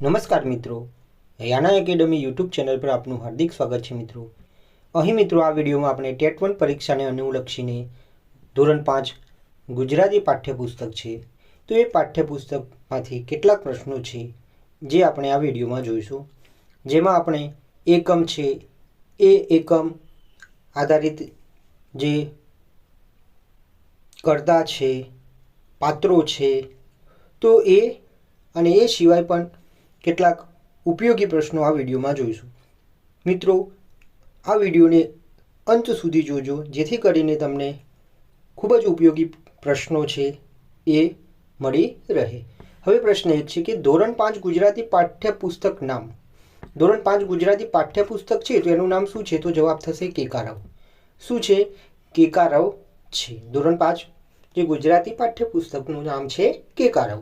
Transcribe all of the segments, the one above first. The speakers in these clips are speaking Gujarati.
નમસ્કાર મિત્રો. યાના એકેડમી યુટ્યુબ ચેનલ પર આપનું હાર્દિક સ્વાગત છે મિત્રો. અહીં મિત્રો આ વિડીયોમાં આપણે ટેટ વન પરીક્ષાને અનુલક્ષીને ધોરણ પાંચ ગુજરાતી પાઠ્યપુસ્તક છે. તો એ પાઠ્યપુસ્તકમાંથી કેટલાક પ્રશ્નો છે જે આપણે આ વિડીયોમાં જોઈશું. જેમાં આપણે એકમ છે, એ એકમ આધારિત જે કરતા છે, પાત્રો છે, તો એ અને એ સિવાય પણ કેટલાક ઉપયોગી પ્રશ્નો આ વિડીયોમાં જોઈશું. મિત્રો, આ વિડીયોને અંત સુધી જોજો, જેથી કરીને તમને ખૂબ જ ઉપયોગી પ્રશ્નો છે એ મળી રહે. હવે પ્રશ્ન એ છે કે ધોરણ પાંચ ગુજરાતી પાઠ્યપુસ્તક નામ. ધોરણ પાંચ ગુજરાતી પાઠ્યપુસ્તક છે તો એનું નામ શું છે? તો જવાબ થશે કેકારવ. શું છે? કેકારવ છે. ધોરણ પાંચ જે ગુજરાતી પાઠ્યપુસ્તકનું નામ છે કેકારવ.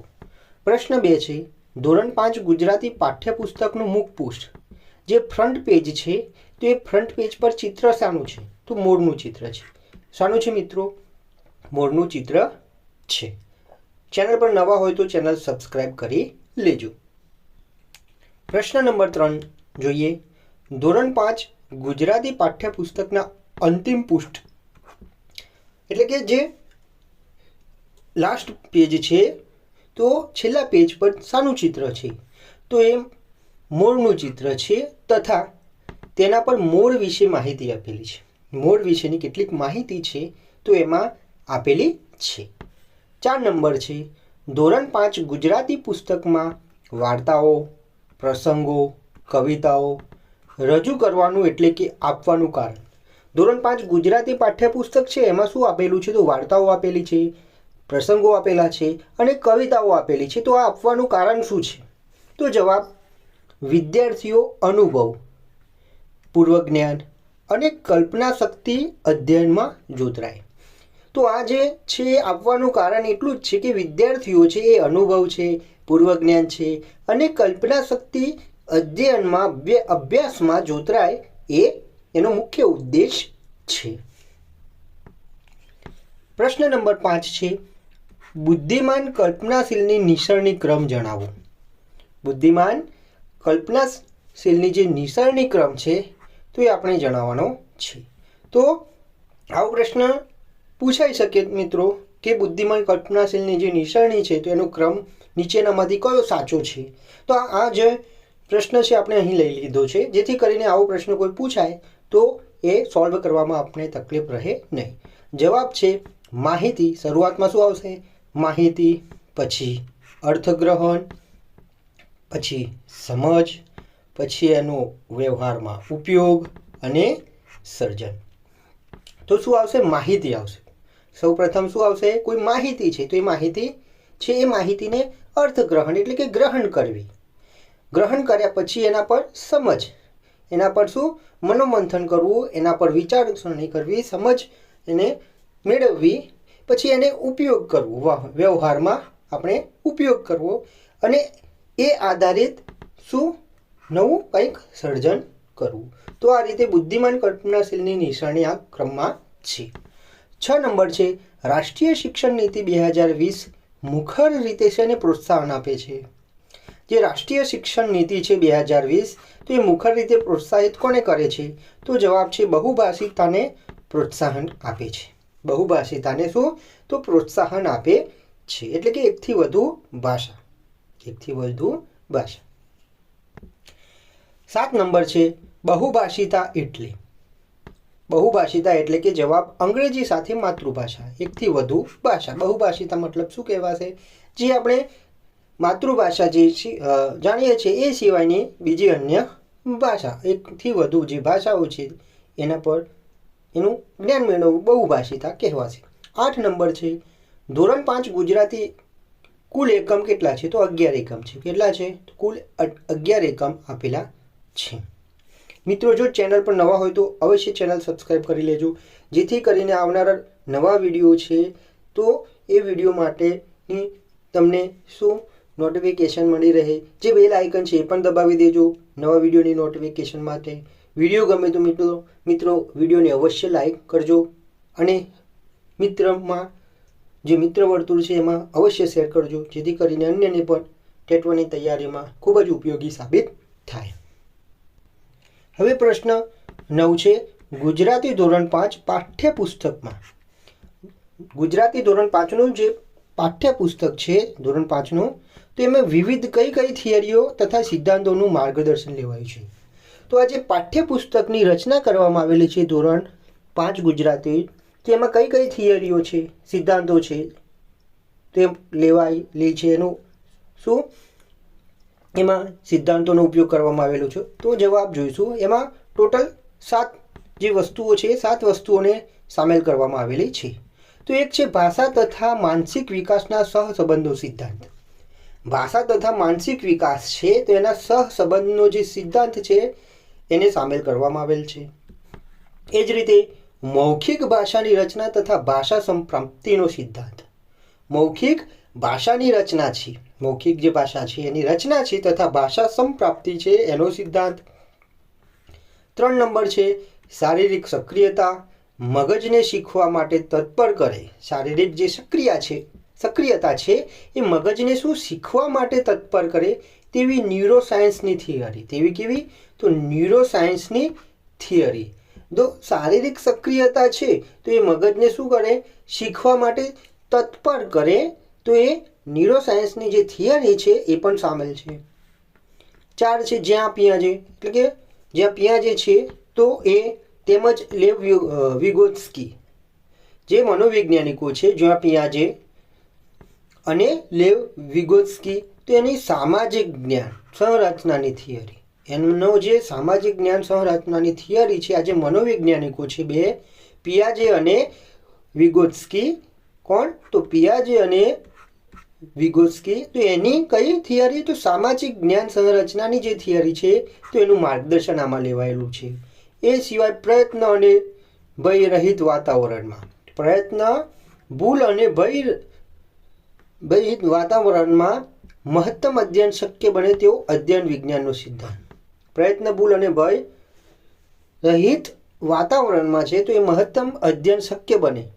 પ્રશ્ન બે છે ધોરણ પાંચ ગુજરાતી પાઠ્યપુસ્તકનું મુખપૃષ્ઠ જે ફ્રન્ટ પેજ છે, તો એ ફ્રન્ટ પેજ પર ચિત્ર શાનું છે. તો મોરનું ચિત્ર છે. શાનું છે મિત્રો? મોરનું ચિત્ર છે. ચેનલ પર નવા હોય તો ચેનલ સબસ્ક્રાઈબ કરી લેજો. પ્રશ્ન નંબર ત્રણ જોઈએ. ધોરણ પાંચ ગુજરાતી પાઠ્યપુસ્તકના અંતિમ પૃષ્ઠ. એટલે કે જે લાસ્ટ પેજ છે તો છેલ્લા પેજ પર શાનું ચિત્ર છે. તો એ મોરનું ચિત્ર છે તથા તેના પર મોર વિશે માહિતી આપેલી છે. મોર વિશેની કેટલીક માહિતી છે તો એમાં આપેલી છે. ચાર નંબર છે. ધોરણ પાંચ ગુજરાતી પુસ્તકમાં વાર્તાઓ, પ્રસંગો, કવિતાઓ રજૂ કરવાનું એટલે કે આપવાનું કારણ. ધોરણ પાંચ ગુજરાતી પાઠ્યપુસ્તક છે. એમાં શું આપેલું છે? તો વાર્તાઓ આપેલી છે. પ્રસંગો આપેલા છે અને કવિતાઓ આપેલી છે, તો આ આપવાનું કારણ શું છે? તો જવાબ, વિદ્યાર્થીઓ અનુભવ પૂર્વ જ્ઞાન અને કલ્પના શક્તિ અધ્યયનમાં જોતરાય. તો આ જે છે, આપવાનું કારણ એટલું જ છે કે વિદ્યાર્થીઓ છે, એ અનુભવ છે પૂર્વ જ્ઞાન છે અને કલ્પના શક્તિ અધ્યયનમાં અભ્ય- અભ્યાસમાં જોતરાય એ એનો મુખ્ય ઉદ્દેશ છે. પ્રશ્ન નંબર પાંચ છે બુદ્ધિમાન કલ્પનાશીલની નિસરણી ક્રમ જણાવો. બુદ્ધિમાન કલ્પનાશીલની જે નિસરણી ક્રમ છે, તો એ આપણે જણાવવાનો છે. તો આવો પ્રશ્ન પૂછાઈ શકે મિત્રો કે બુદ્ધિમાન કલ્પનાશીલની જે નિસરણી છે, તો એનો ક્રમ નીચેનામાંથી કયો સાચો છે? તો આ જે પ્રશ્ન છે આપણે અહીં લઈ લીધો છે. જેથી કરીને આવો પ્રશ્ન કોઈ પૂછાય, તો એ સોલ્વ કરવામાં આપણે તકલીફ રહે નહીં. જવાબ છે, માહિતી. શરૂઆતમાં શું આવશે? માહિતી, પછી અર્થગ્રહણ, પછી સમજ, પછી એનો વ્યવહારમાં ઉપયોગ અને સર્જન. તો શું આવશે? માહિતી આવશે. સૌપ્રથમ શું આવશે? કોઈ માહિતી છે, તો એ માહિતી છે, એ માહિતીને અર્થગ્રહણ એટલે કે ગ્રહણ કરવી. ગ્રહણ કર્યા પછી એના પર સમજ. એના પર શું? મનોમંથન કરવું. એના પર વિચારસરણી કરવી. સમજ એને મેળવવી. પછી એને ઉપયોગ કરવો. વાહ- વ્યવહારમાં આપણે ઉપયોગ કરવો. અને એ આધારિત શું? નવું કંઈક સર્જન કરવું. તો આ રીતે બુદ્ધિમાન કલ્પનાશીલની નિશાની આ ક્રમમાં છે. છ નંબર છે, રાષ્ટ્રીય શિક્ષણ નીતિ બે હજાર વીસ મુખર રીતે છે એને પ્રોત્સાહન આપે છે. જે રાષ્ટ્રીય શિક્ષણ નીતિ છે બે હજાર વીસ, તો એ મુખર રીતે પ્રોત્સાહિત કોને કરે છે? તો જવાબ છે, બહુભાષિકતાને પ્રોત્સાહન આપે છે. બહુભાષિતાને શું? તો પ્રોત્સાહન આપે છે. એટલે કે એકથી વધુ ભાષા. એકથી વધુ ભાષા. સાત નંબર છે. બહુભાષિતા એટલે. બહુભાષિતા એટલે કે જવાબ અંગ્રેજી સાથે માતૃભાષા. એકથી વધુ ભાષા. બહુભાષિતા મતલબ શું કહેવાશે? જે આપણે માતૃભાષા જે જાણીએ છીએ, એ સિવાયની બીજી અન્ય ભાષા. એકથી વધુ જે ભાષાઓ છે, એના પર એનું જ્ઞાન મેળવવું બહુભાષિતા કહેવાશે. આઠ નંબર છે, ધોરણ પાંચ ગુજરાતી કુલ એકમ કેટલા છે? તો અગિયાર એકમ છે. કેટલા છે? તો કુલ અગિયાર એકમ આપેલા છે. મિત્રો, જો ચેનલ પર નવા હોય તો અવશ્ય ચેનલ સબસ્ક્રાઈબ કરી લેજો. જેથી કરીને આવનારા નવા વીડિયો છે, તો એ વીડિયો માટેની તમને શું નોટિફિકેશન મળી રહે? જે બેલ આઇકન છે, એ પણ દબાવી દેજો. નવા વિડીયોની નોટિફિકેશન માટે. વીડિયો ગમે તો મિત્રો મિત્રો વિડીયોને અવશ્ય લાઈક કરજો અને મિત્રમાં, જે મિત્ર વર્તુળ છે એમાં અવશ્ય શેર કરજો, જેથી કરીને અન્યને પણ ટેટવાની તૈયારીમાં ખૂબ જ ઉપયોગી સાબિત થાય. હવે પ્રશ્ન નવ છે, ગુજરાતી ધોરણ પાંચ પાઠ્યપુસ્તકમાં, ગુજરાતી ધોરણ પાંચનું જે પાઠ્યપુસ્તક છે, ધોરણ પાંચનું તો એમાં વિવિધ કઈ કઈ થિયરીઓ તથા સિદ્ધાંતોનું માર્ગદર્શન લેવાયું છે. તો આ જે પાઠ્યપુસ્તકની રચના કરવામાં આવેલી છે ધોરણ પાંચ ગુજરાતી તો એમાં કઈ કઈ થિયરીઓ છે, સિદ્ધાંતો છે, તે લેવાયેલી છે એનું શું? એમાં સિદ્ધાંતોનો ઉપયોગ કરવામાં આવેલો છે. તો જવાબ જોઈશું. એમાં ટોટલ સાત જે વસ્તુઓ છે એ સાત વસ્તુઓને સામેલ કરવામાં આવેલી છે. તો એક છે ભાષા તથા માનસિક વિકાસના સહસંબંધો સિદ્ધાંત. ભાષા તથા માનસિક વિકાસ છે, તો એના સહસંબંધનો જે સિદ્ધાંત છે એને સામેલ કરવામાં આવેલ છે. એ જ રીતે મૌખિક ભાષાની રચના તથા ભાષા સંપ્રાપ્તિનો સિદ્ધાંત. મૌખિક ભાષાની રચના છે. મૌખિક જે ભાષા છે, એની રચના છે તથા ભાષા સંપ્રાપ્તિ છે એનો સિદ્ધાંત. ત્રણ નંબર છે, શારીરિક સક્રિયતા, મગજને શીખવા માટે તત્પર કરે. શારીરિક જે સક્રિયા છે, સક્રિયતા છે, એ મગજને શું શીખવા માટે તત્પર કરે? તેવી ન્યુરોસાયન્સની થિયરી તેવી કેવી? તો ન્યુરોસાયન્સની થિયરી તો શારીરિક સક્રિયતા છે, તો એ મગજને શું કરે? શીખવા માટે તત્પર કરે, તો એ ન્યુરોસાયન્સની જે થિયરી છે, એ પણ સામેલ છે. ચાર છે જ્યાં પિયાજે. એટલે કે જ્યાં પિયાજે છે, તો એ તેમજ લેવ વિગોત્સ્કી. જે મનોવૈજ્ઞાનિકો છે, જ્યાં પિયાજે અને લેવ વિગોત્સ્કી તો એની સામાજિક જ્ઞાન, સંરચનાની થિયરી. એમનો જે સામાજિક જ્ઞાન, સંરચનાની થિયરી છે, આજે મનોવૈજ્ઞાનિકો છે બે, પિયાજે અને વિગોત્સ્કી. કોણ? તો પિયાજે અને વિગોસ્કી તો એની કઈ થિયરી? તો સામાજિક જ્ઞાન, સંરચનાની જે થિયરી છે, તો એનું માર્ગદર્શન આમાં લેવાયેલું છે. એ સિવાય પ્રયત્ન અને ભય રહિત વાતાવરણમાં. પ્રયત્ન, ભૂલ અને ભય ભયહિત વાતાવરણમાં મહત્તમ અધ્યયન શક્ય બને તેવો અધ્યયન વિજ્ઞાનનો સિદ્ધાંત. પ્રયત્ન ભૂલ અને ભય રહિત વાતાવરણમાં છે તો એ મહત્તમ અધ્યયન શક્ય બને.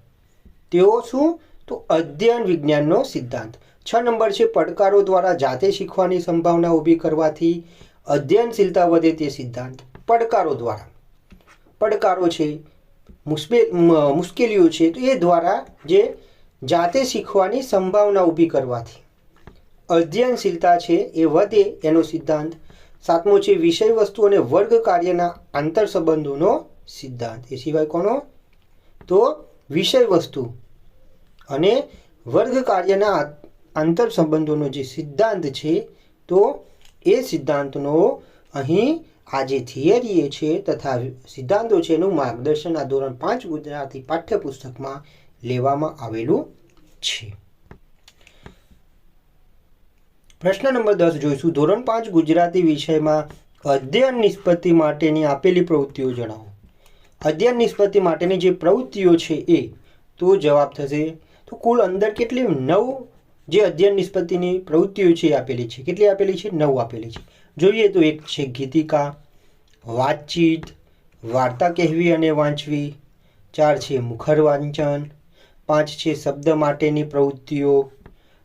તેઓ શું? તો અધ્યયન વિજ્ઞાનનો સિદ્ધાંત. છ નંબર છે, પડકારો દ્વારા જાતે શીખવાની સંભાવના ઊભી કરવાથી અધ્યયનશીલતા વધે તે સિદ્ધાંત. પડકારો દ્વારા. પડકારો છે, મુશ્કેલ મુશ્કેલીઓ છે તો એ દ્વારા જે જાતે શીખવાની સંભાવના ઊભી કરવાથી. અધ્યયનશીલતા છે એ વધે એનો સિદ્ધાંત. સાતમો છે, વિષય વસ્તુ અને વર્ગ કાર્યના આંતર સંબંધોનો સિદ્ધાંત. એ સિવાય કોનો? તો વિષય વસ્તુ અને વર્ગ કાર્યના આંતર સંબંધોનો જે સિદ્ધાંત છે, તો એ સિદ્ધાંતનો અહીં આ જે થિયરીએ છે તથા સિદ્ધાંતો છે એનું માર્ગદર્શન આ ધોરણ પાંચ ગુજરાતી પાઠ્યપુસ્તકમાં લેવામાં આવેલું છે. પ્રશ્ન નંબર દસ જોઈશું. ધોરણ પાંચ ગુજરાતી વિષયમાં અધ્યયન નિષ્પત્તિ માટેની આપેલી પ્રવૃત્તિઓ જણાવો. અધ્યયન નિષ્પત્તિ માટેની જે પ્રવૃત્તિઓ છે એ, તો જવાબ થશે, તો કુલ અંદર કેટલી નવ જે અધ્યયન નિષ્પત્તિની પ્રવૃત્તિઓ છે એ આપેલી છે. કેટલી આપેલી છે? નવ આપેલી છે. જોઈએ તો એક છે ગીતિકા, વાતચીત, વાર્તા કહેવી અને વાંચવી, ચાર છે મુખર વાંચન, પાંચ છે શબ્દ માટેની પ્રવૃત્તિઓ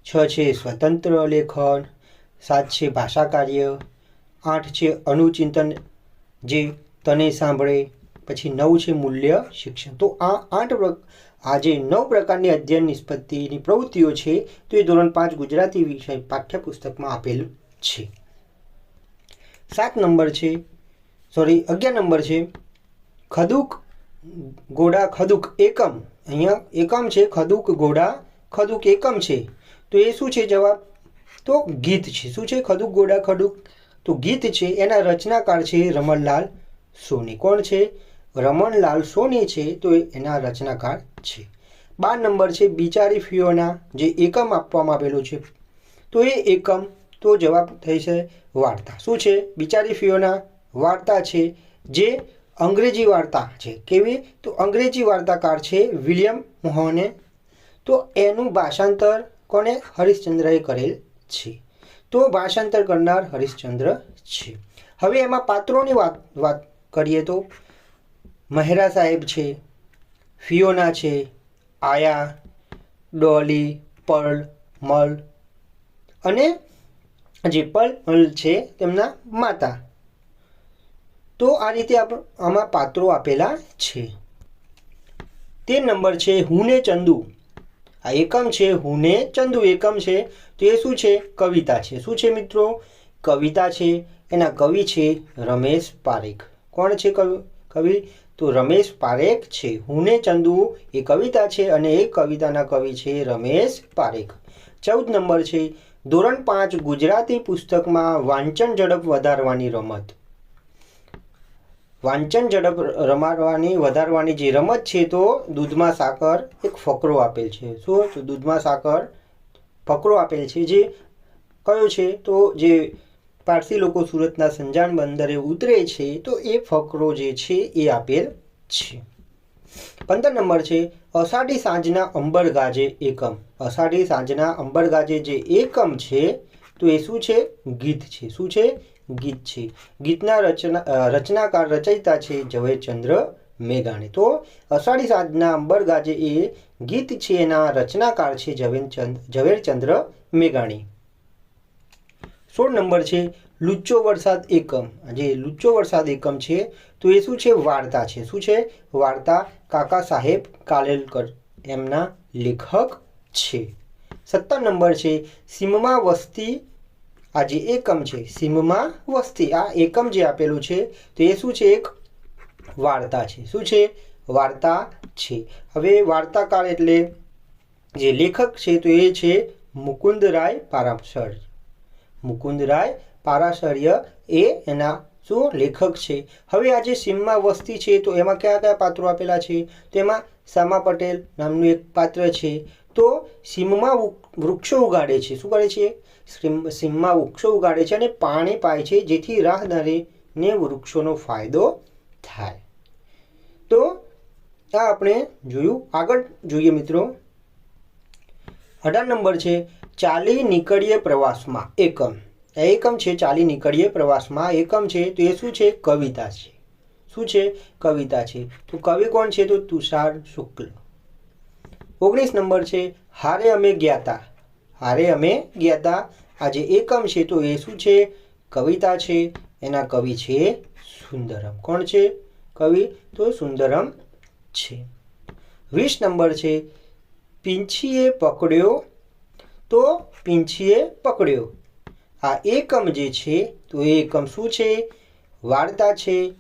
છ છે સ્વતંત્ર લેખન, સાત છે ભાષા કાર્ય આઠ છે અનુચિંતન જે તને સાંભળે, પછી નવ છે મૂલ્ય શિક્ષણ. તો આ આઠ આ જે નવ પ્રકારની અધ્યયન નિષ્પત્તિની પ્રવૃત્તિઓ છે, તો એ ધોરણ પાંચ ગુજરાતી વિષય પાઠ્યપુસ્તકમાં આપેલું છે. સાત નંબર છે, સોરી, અગિયાર નંબર છે, ખદુક ઘોડા ખદુક એકમ. અહીંયા એકમ છે ખદુક ઘોડા ખદુક એકમ છે? તો એ શું છે જવાબ? તો ગીત છે. શું છે? ખદુક ગોડા ખડુક તો ગીત છે. એના રચનાકાર છે રમણલાલ સોની. કોણ છે? રમણલાલ સોની છે. તો એના રચનાકાર છે. બાર નંબર છે બિચારી ફીઓના જે એકમ આપવામાં આવેલું છે. તો એ એકમ, તો જવાબ થઈ છે વાર્તા. શું છે? બિચારી ફીઓના વાર્તા છે જે અંગ્રેજી વાર્તા છે. કેવી? તો અંગ્રેજી વાર્તાકાર છે વિલિયમ મોહને તો એનું ભાષાંતર કોને હરિશ્ચંદ્રએ કરેલ છે. તો ભાષાંતર કરનાર હરિશ્ચંદ્ર છે. હવે એમાં પાત્રોની વાત વાત કરીએ તો. મહેરા સાહેબ છે, ફિયોના છે, આયા, ડોલી, પર્લ, મલ અને જે પલ છે તેમના માતા. તો આ રીતે આમાં પાત્રો આપેલા છે. તે નંબર છે હુને ચંદુ. આ એકમ છે હુને ચંદુ એકમ છે, તો એ શું છે? કવિતા છે. શું છે મિત્રો? કવિતા છે. એના કવિ છે રમેશ પારેખ. કોણ છે કવિ? કવિ? તો રમેશ પારેખ છે. હુને ચંદુ એ કવિતા છે અને એ કવિતાના કવિ છે રમેશ પારેખ. ચૌદ નંબર છે. ધોરણ પાંચ ગુજરાતી પુસ્તકમાં વાંચન ઝડપ વધારવાની રમત. વાંચન ઝડપ રમાડવાની, વધારવાની જે રમત છે, તો દૂધમાં સાકર એક ફકરો આપેલ છે. શું તો દૂધમાં સાકર ફકરો આપેલ છે. જે કયો છે? તો જે પારસી લોકો સુરતના સંજાણ બંદરે ઉતરે છે, તો એ ફકરો જે છે, એ આપેલ છે. પંદર નંબર છે, અષાઢી સાંજના અંબર ગાજે એકમ. અષાઢી સાંજના અંબર ગાજે જે એકમ છે, તો એ શું છે? ગીત છે. શું છે? ગીત છે. ગીતના રચના રચનાકાર રચયિતા છે ઝવેરચંદ્ર મેઘાણી. તો અષાઢી સાંજના અંબર ગાજે એ ગીત છે એના રચનાકાર છે ઝવેરચંદ, ઝવેરચંદ્ર મેઘાણી. સોળ નંબર છે, લુચ્ચો વરસાદ એકમ. જે લુચ્ચો વરસાદ એકમ છે. તો એ શું છે? વાર્તા છે. શું છે? વાર્તા કાકા સાહેબ કાલેલકર એમના લેખક છે. સત્તર નંબર છે, સીમમાં વસ્તી આ જે એકમ છે. સીમમાં વસ્તી. આ એકમ જે આપેલું છે, તો એ શું છે? એક વાર્તા છે. શું છે? વાર્તા છે. હવે વાર્તાકાર એટલે જે લેખક છે, તો એ છે મુકુંદરાય પારાશર. મુકુંદરાય પારાશર્ય એ એના શું લેખક છે? હવે આ જે સીમમાં વસ્તી છે, તો એમાં કયા કયા પાત્રો આપેલા છે? તો એમાં સામા પટેલ નામનું એક પાત્ર છે. તો સીમમાં વૃક્ષો ઉગાડે છે. શું કરે છે? સીમમાં વૃક્ષો ઉગાડે છે અને પાણી પાય છે, જેથી રાહદારીને વૃક્ષોનો ફાયદો થાય. તો આ આપણે જોયું. આગળ જોઈએ મિત્રો. અઢાર નંબર છે, ચાલી નીકળીએ પ્રવાસમાં. એકમ. એકમ છે, ચાલી નીકળીએ પ્રવાસમાં. એકમ છે, તો એ શું છે? કવિતા છે. શું છે? કવિતા છે. તો કવિ કોણ છે? તો તુષાર શુક્લ. ઓગણીસ નંબર છે, હારે અમે ગયા તા હારે અમે ગયા હતા આ એકમ છે તો એ શું છે? કવિતા છે. એના કવિ છે સુંદરમ. કોણ છે કવિ? તો સુંદરમ છે. વીસ નંબર છે. પીંછીએ પકડ્યો તો પીંછીએ પકડ્યો. આ એકમ જે છે તો એ એકમ શું છે? વાર્તા છે.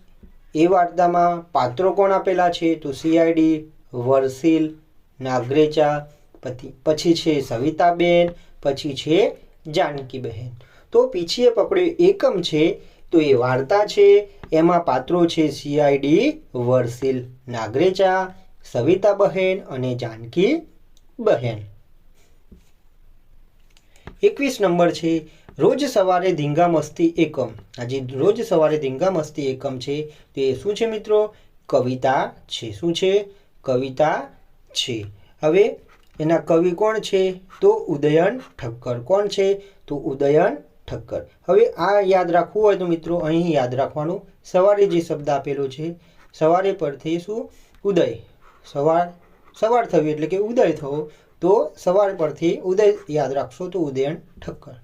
એ વાર્તામાં પાત્રો કોણ આપેલા છે? તો સીઆઈડી વરસીલ, નાગરેચા પછી પછી છે સવિતાબેન, પછી છે જાનકીબહેન. તો પીછીએ પકડ્યો એકમ છે, તો એ વાર્તા છે, એમાં પાત્રો છે સીઆઈડી વરસીલ નાગરેચા, સવિતાબહેન અને જાનકી બહેન એકવીસ નંબર છે, રોજ સવારે ધીંગા મસ્તી એકમ. આજે રોજ સવારે ધીંગા મસ્તી એકમ છે, તે શું છે મિત્રો? કવિતા છે. શું છે? કવિતા છે. હવે એના કવિ કોણ છે? તો ઉદયન ઠક્કર. કોણ છે? તો ઉદયન ઠક્કર. હવે આ યાદ રાખવું હોય તો મિત્રો, અહીં યાદ રાખવાનું. સવારે જે શબ્દ આપેલો છે, સવારે પરથી શું? ઉદય. સવાર સવાર થવી એટલે કે ઉદય થવો. તો સવાર પરથી ઉદય યાદ રાખશો તો ઉદયન ઠક્કર.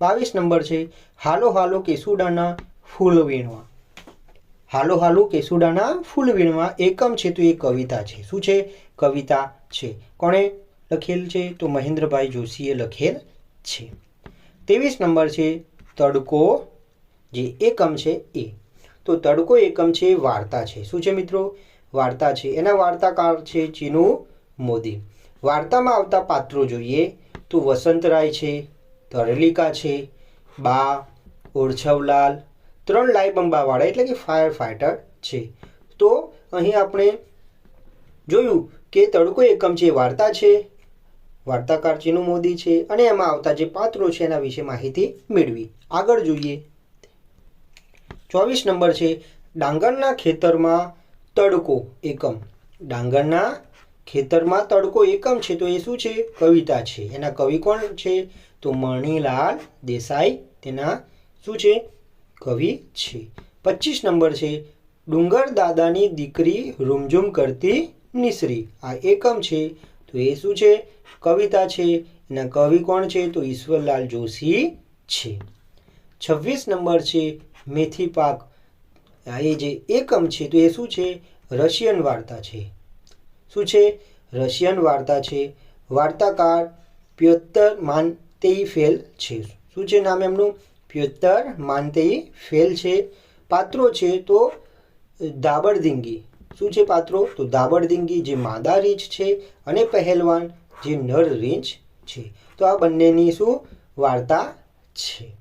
બાવીસ નંબર છે, હાલો હાલો કેસુડાના ફૂલ વીણવા. હાલો હાલો કેસુડાના ફૂલ વીણવા. એકમ છે તો એ કવિતા છે. શું છે? કવિતા છે. કોણે લખેલ છે? તો મહેન્દ્રભાઈ જોશીએ લખેલ છે. ત્રેવીસ નંબર છે, તડકો જે એકમ છે એ. તો તડકો એકમ છે, વાર્તા છે. શું છે મિત્રો? વાર્તા છે. એના વાર્તાકાર છે ચીનુ મોદી. વાર્તામાં આવતા પાત્રો જોઈએ તો વસંતરાય છે, તરલિકા છે, બા ઓરછવલાલ, ત્રણ લાઈબંબાવાળા એટલે કે ફાયર ફાઇટર છે. તો અહીં આપણે જોયું કે તડકો એકમ છે વાર્તા છે વાર્તાકાર ચીનુ મોદી છે અને એમાં આવતા જે પાત્રો છે એના વિશે માહિતી મેળવી. આગળ જોઈએ. ચોવીસ નંબર છે, ડાંગરના ખેતરમાં તડકો એકમ. ડાંગરના ખેતરમાં તડકો એકમ છે તો એ શું છે? કવિતા છે. એના કવિ કોણ છે? તો મણિલાલ દેસાઈ. તેના શું છે? કવિ છે. પચીસ નંબર છે ડુંગર દાદાની દીકરી રૂમઝૂમ કરતી નિસરી આ એકમ છે. તો એ શું છે? કવિતા છે. એના કવિ કોણ છે? તો ઈશ્વરલાલ જોશી છે. છવ્વીસ નંબર છે મેથી પાક. એ જે એકમ છે, તો એ શું છે? રશિયન વાર્તા છે. શું છે? રશિયન વાર્તા છે. વાર્તાકાર પ્યોત્તર માનતેઈ ફેલ છે. શું છે નામ એમનું? પ્યોત્તર માનતેઈ ફેલ છે. પાત્રો છે તો દાબડદિંગી શું છે પાત્રો? તો દાબડદિંગી જે માદા રીંછ છે અને પહેલવાન જે નર રીંછ છે. તો આ બંનેની શું વાર્તા છે?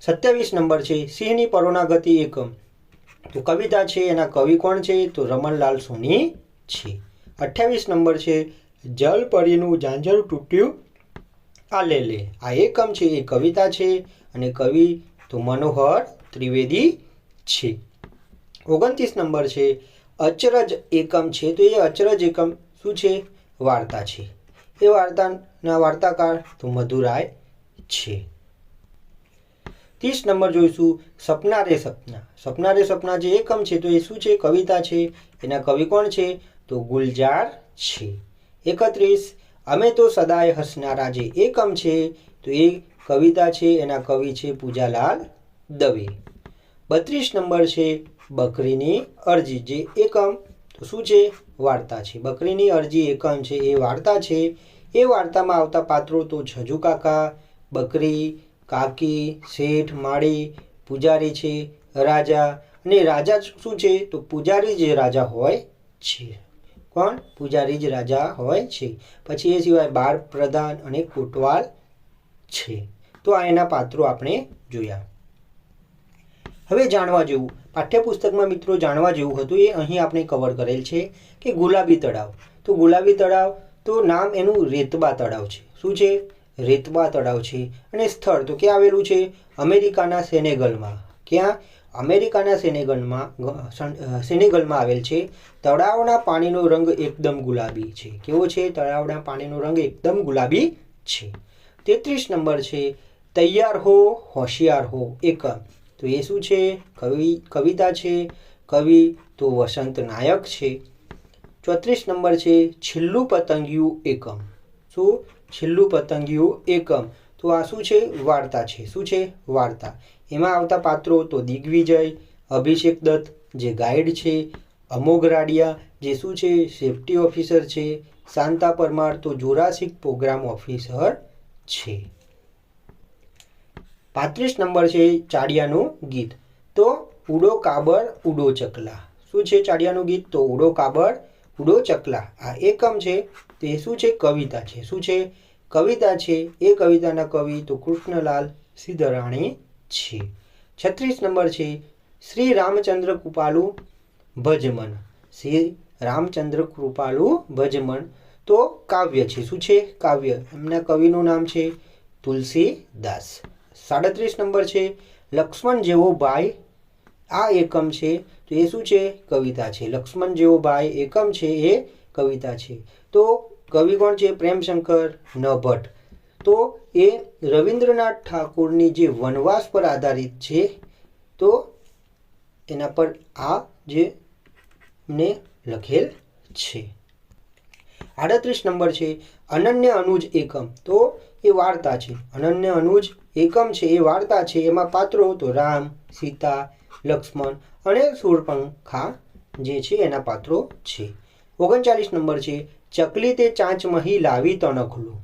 સત્યાવીસ નંબર છે, સિંહની પરોણાગતિ એકમ. તો કવિતા છે, એના કવિ કોણ છે? તો રમણલાલ સોની છે. અઠ્યાવીસ નંબર છે, જલ પરીનું ઝાંઝર તૂટ્યું આ લે લે. આ એકમ છે, એ કવિતા છે અને કવિ તો મનોહર ત્રિવેદી છે. ઓગણત્રીસ નંબર છે. અચરજ એકમ છે. તો એ અચરજ એકમ શું છે? વાર્તા છે. એ વાર્તાના વાર્તાકાર તો મધુરાય છે. ત્રીસ નંબર જોઈશું. સપના રે સપના. સપના રે સપના જે એકમ છે, તો એ શું છે? કવિતા છે. એના કવિ કોણ છે? તો ગુલજાર છે. એકત્રીસ, અમે તો સદાય હસનારા જે એકમ છે, તો એ કવિતા છે. એના કવિ છે પૂજાલાલ દવે. બત્રીસ નંબર છે. બકરીની અરજી. જે એકમ શું છે? વાર્તા છે. બકરીની અરજી એકમ છે. એ વાર્તા છે. એ વાર્તામાં આવતા પાત્રો તો છજુ કાકા, બકરી, કાકી, શેઠ, માળી, પૂજારી છે, રાજા. અને રાજા શું છે? તો પૂજારી જ રાજા હોય છે. કોણ? પૂજારી જ રાજા હોય છે. પછી એ સિવાય બાળ પ્રધાન અને કોટવાલ છે. તો આ એના પાત્રો આપણે જોયા. હવે જાણવા જેવું પાઠ્યપુસ્તકમાં મિત્રો જાણવા જેવું હતું, એ અહીં આપણે કવર કરેલ છે કે ગુલાબી તળાવ. તો ગુલાબી તળાવ, તો નામ એનું રેતબા તળાવ છે. શું છે? રેતબા તળાવ છે. અને સ્થળ, તો ક્યાં આવેલું છે? અમેરિકાના સેનેગલમાં. ક્યાં? અમેરિકાના સેનેગલમાં સેનેગલમાં આવેલ છે. તળાવના પાણીનો રંગ એકદમ ગુલાબી છે. કેવો છે? તળાવના પાણીનો રંગ એકદમ ગુલાબી છે. તેત્રીસ નંબર છે, તૈયાર હો, હોશિયાર હો, એકમ. તો એ શું છે? કવિ, કવિતા છે. કવિ તો વસંત નાયક છે. ચોત્રીસ નંબર છે, છેલ્લું પતંગિયું એકમ. શું? છેલ્લું પતંગિયું એકમ. તો આ શું છે? વાર્તા છે. શું છે? વાર્તા. એમાં આવતા પાત્રો તો દિગ્વિજય, અભિષેક દત્ત, જે ગાઈડ છે, અમોઘ રાડિયા, જે શું છે? સેફ્ટી ઓફિસર છે. શાંતા પરમાર તો જોરાસિક પ્રોગ્રામ ઓફિસર છે. પાંત્રીસ નંબર છે ચાડિયાનું ગીત. તો ઉડો કાબર, ઉડો ચકલા. શું છે ચાડિયાનું ગીત? તો ઉડો કાબર, ઉડો ચકલા. આ એકમ છે, તે શું છે? કવિતા છે. શું છે? કવિતા છે. એ કવિતાના કવિ તો કૃષ્ણલાલ સિદ્ધરાણી છે. છત્રીસ નંબર છે, શ્રી રામચંદ્ર કૃપાલુ ભજમન. શ્રી રામચંદ્ર કૃપાલુ ભજમન. તો કાવ્ય છે. શું છે? કાવ્ય. એમના કવિનું નામ છે તુલસીદાસ. સાડત્રીસ નંબર છે, લક્ષ્મણ જેવો ભાઈ આ એકમ છે, તો એ શું છે? કવિતા છે. લક્ષ્મણ જેવો ભાઈ એકમ છે, એ કવિતા છે. તો કવિ કોણ છે? પ્રેમશંકર ન ભટ્ટ તો એ રવિન્દ્રનાથ ઠાકુરની જે વનવાસ પર આધારિત છે, તો એના પર આ જે ને લખેલ છે. આડત્રીસ નંબર છે, અનન્ય અનુજ એકમ. તો એ વાર્તા છે. અનન્ય અનુજ એકમ છે, એ વાર્તા છે, એમાં પાત્રો તો રામ, સીતા, લક્ષ્મણ અને સુરપંખા જે છે, એના પાત્રો છે. ઓગણચાલીસ નંબર છે ચકલી તે ચાંચમહી લાવી તણખલું.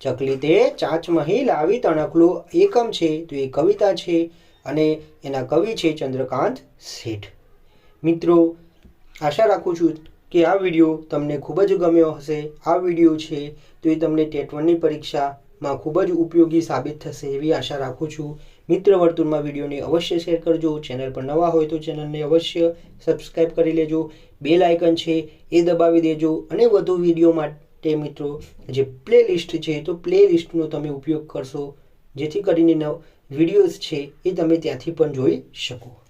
ચકલી તે ચાંચમહી લાવી તણખલું. એકમ છે, તો એ કવિતા છે અને એના કવિ છે ચંદ્રકાંત શેઠ. મિત્રો, આશા રાખું છું કે આ વીડિયો તમને ખૂબ જ ગમ્યો હશે. આ વીડિયો છે, તો એ તમને ટેટ વનની પરીક્ષામાં ખૂબ જ ઉપયોગી સાબિત થશે એવી આશા રાખું છું. મિત્ર વર્તુળમાં વિડીયોને અવશ્ય શેર કરજો. ચેનલ પર નવા હોય તો ચેનલને અવશ્ય સબસ્ક્રાઈબ કરી લેજો. બેલ આઇકન છે એ દબાવી દેજો. અને વધુ વીડિયો માટે મિત્રો, જે પ્લે લિસ્ટ છે, તો પ્લે લિસ્ટનો તમે ઉપયોગ કરશો. જેથી કરીને નવ વિડીયોઝ છે એ તમે ત્યાંથી પણ જોઈ શકો.